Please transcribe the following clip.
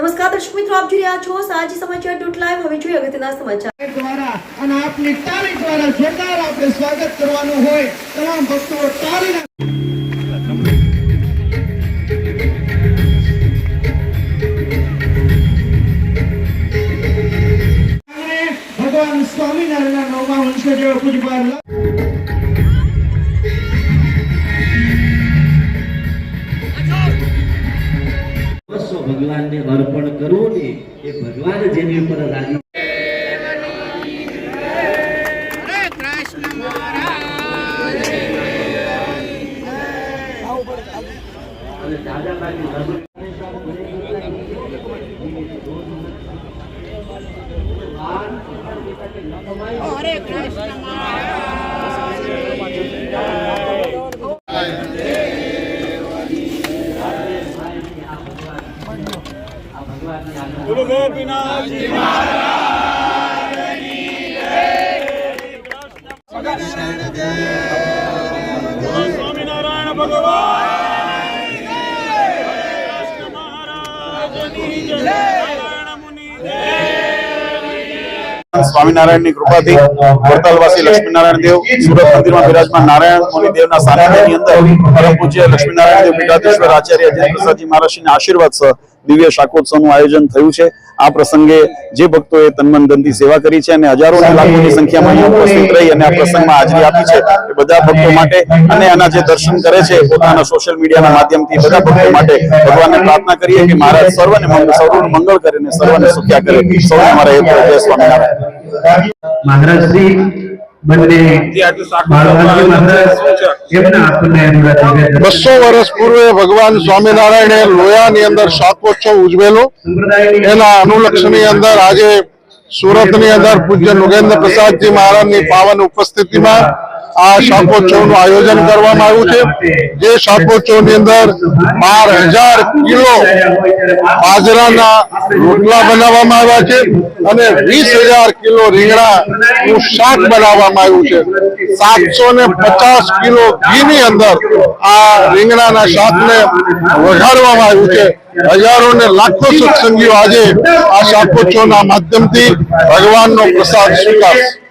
નમસ્કાર, દર્શક મિત્રો, આપ જોઈ રહ્યા છો સાંજે સમાચાર ડોટ લાઈવ હવે જોઈએ અગત્યના સમાચાર. દ્વારા અને આપની તાળી દ્વારા જોરદાર આપણે સ્વાગત કરવાનું હોય, તમામ ભક્તો તાળી ભગવાન સ્વામિનારાયણના નવમા વંશજો પૂજપાલ ભગવાનને અર્પણ કરવું ને એ ભગવાન જેની ઉપર રાજી હરે દાદાબાની રમત ગોપીનાથજી સ્વામિનારાયણ ભગવાન. સ્વામિનારાયણની કૃપાથી વડતાલવાસી લક્ષ્મીનારાયણ દેવ સુરત મંદિરમાં બિરાજમાન નારાયણ મુનિ દેવના સાનિધ્યની અંદર પરમ પૂજ્ય લક્ષ્મીનારાયણ દેવ પીઠાધીશ્વર આચાર્ય જય પ્રસાદજી મહારાજના આશીર્વાદ સહ દિવ્ય શાકોત્સવનું આયોજન થયું છે. આ પ્રસંગે જે ભક્તોએ તનમન ધનથી સેવા કરી છે અને હજારો લાખોની સંખ્યામાં અહીંયા ઉપસ્થિત રહી અને આ પ્રસંગમાં હાજરી આપી છે એ બધા ભક્તો માટે અને આના જે દર્શન કરે છે પોતાના સોશિયલ મીડિયાના માધ્યમથી બધા ભક્તો માટે ભગવાનને પ્રાર્થના કરીએ કે મહારાજ સર્વને મંગળ સૌનું મંગળ કરે અને સર્વને સુખ્યા કરે. સૌને મારા હેતુ જય સ્વામિનારાયણ. મહારાજ શ્રી બસો વર્ષ પૂર્વે ભગવાન સ્વામિનારાયણે લોયાની અંદર શાકોત્સવ ઉજવેલો. એના એના અનુલક્ષની અંદર આજે સુરતની અંદર પૂજ્ય નુગેન્દ્ર પ્રસાદજી મહારાજની પાવન ઉપસ્થિતિમાં આ શાકોત્સવનું આયોજન કરવામાં આવ્યું છે. જે શાકોત્સવની અંદર બાર હજાર કિલો બાજરાના રોટલા બનાવવામાં આવ્યા છે અને વીસ હજાર કિલો રીંગણાનું શાક બનાવવામાં આવ્યું છે. સાતસો ને પચાસ કિલો ઘીની અંદર આ રીંગણાના શાકને વઘારવામાં આવ્યું છે. હજારો ને લાખો સત્સંગીઓ આજે આ શાકોત્સવના માધ્યમથી ભગવાનનો પ્રસાદ સ્વીકારશે.